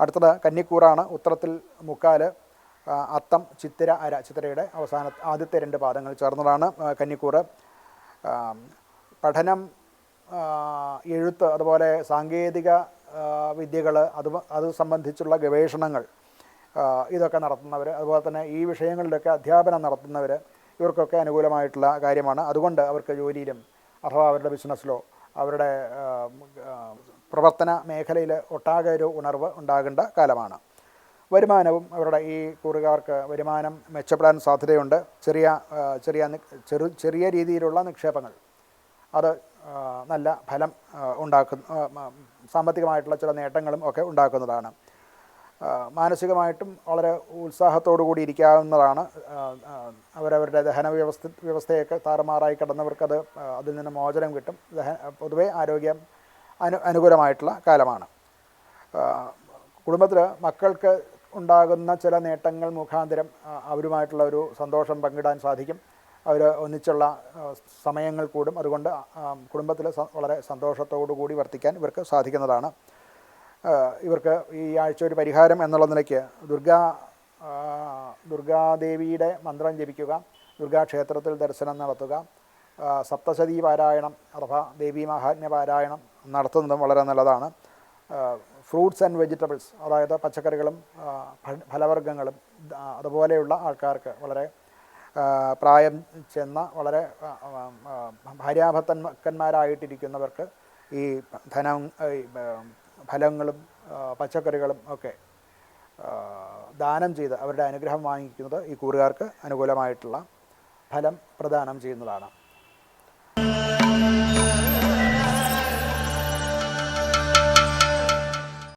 അടുത്തത് കന്നിക്കൂറാണ്. ഉത്തരത്തിൽ മുക്കാൽ അത്തം ചിത്തിര അര ചിത്തിരയുടെ അവസാന ആദ്യത്തെ രണ്ട് പാദങ്ങൾ ചേർന്നതാണ് കന്നിക്കൂറ്. പഠനം എഴുത്ത് അതുപോലെ സാങ്കേതിക വിദ്യകൾ അത് അത് സംബന്ധിച്ചുള്ള ഗവേഷണങ്ങൾ ഇതൊക്കെ നടത്തുന്നവർ അതുപോലെ തന്നെ ഈ വിഷയങ്ങളിലൊക്കെ അധ്യാപനം നടത്തുന്നവർ ഇവർക്കൊക്കെ അനുകൂലമായിട്ടുള്ള കാര്യമാണ്. അതുകൊണ്ട് അവർക്ക് ജോലിയിലും അഥവാ അവരുടെ ബിസിനസ്സിലോ അവരുടെ പ്രവർത്തന മേഖലയിൽ ഒട്ടാകെ ഒരു ഉണർവ് ഉണ്ടാകേണ്ട കാലമാണ്. വരുമാനവും അവരുടെ ഈ കൂറുകാർക്ക് വരുമാനം മെച്ചപ്പെടാൻ സാധ്യതയുണ്ട്. ചെറിയ ചെറിയ ചെറു ചെറിയ രീതിയിലുള്ള നിക്ഷേപങ്ങൾ. അത് നല്ല ഫലം ഉണ്ടാക്കുന്ന സാമ്പത്തികമായിട്ടുള്ള ചില നേട്ടങ്ങളും ഒക്കെ ഉണ്ടാക്കുന്നതാണ്. മാനസികമായിട്ടും വളരെ ഉത്സാഹത്തോടു കൂടി ഇരിക്കാവുന്നതാണ്. അവരവരുടെ ദഹന വ്യവസ്ഥ വ്യവസ്ഥയൊക്കെ താറുമാറായി കിടന്നവർക്കത് അതിൽ നിന്ന് മോചനം കിട്ടും. ദഹ പൊതുവേ ആരോഗ്യം അനു അനുകൂലമായിട്ടുള്ള കാലമാണ്. കുടുംബത്തിൽ മക്കൾക്ക് ഉണ്ടാകുന്ന ചില നേട്ടങ്ങൾ മുഖാന്തരം അവരുമായിട്ടുള്ള ഒരു സന്തോഷം പങ്കിടാൻ സാധിക്കും. അവർ ഒന്നിച്ചുള്ള സമയങ്ങൾ കൂടും. അതുകൊണ്ട് കുടുംബത്തിൽ വളരെ സന്തോഷത്തോടു കൂടി വർത്തിക്കാൻ ഇവർക്ക് സാധിക്കുന്നതാണ്. ഇവർക്ക് ഈ ആഴ്ച ഒരു പരിഹാരം എന്നുള്ള നിലയ്ക്ക് ദുർഗാ ദുർഗാദേവിയുടെ മന്ത്രം ജപിക്കുക ദുർഗാക്ഷേത്രത്തിൽ ദർശനം നടത്തുക സപ്തശതി പാരായണം അഥവാ ദേവി മഹാത്മ്യ പാരായണം നടത്തുന്നതും വളരെ നല്ലതാണ്. ഫ്രൂട്ട്സ് ആൻഡ് വെജിറ്റബിൾസ് അതായത് പച്ചക്കറികളും ഫലവർഗങ്ങളും അതുപോലെയുള്ള ആൾക്കാർക്ക് വളരെ പ്രായം ചെന്ന വളരെ ആ, ഈ ധനം ഫലങ്ങളും പച്ചക്കറികളും ഒക്കെ ദാനം ചെയ്ത് അവരുടെ അനുഗ്രഹം വാങ്ങിക്കുന്നത് ഈ കൂറുകാർക്ക് അനുകൂലമായിട്ടുള്ള ഫലം പ്രദാനം ചെയ്യുന്നതാണ്. Amen.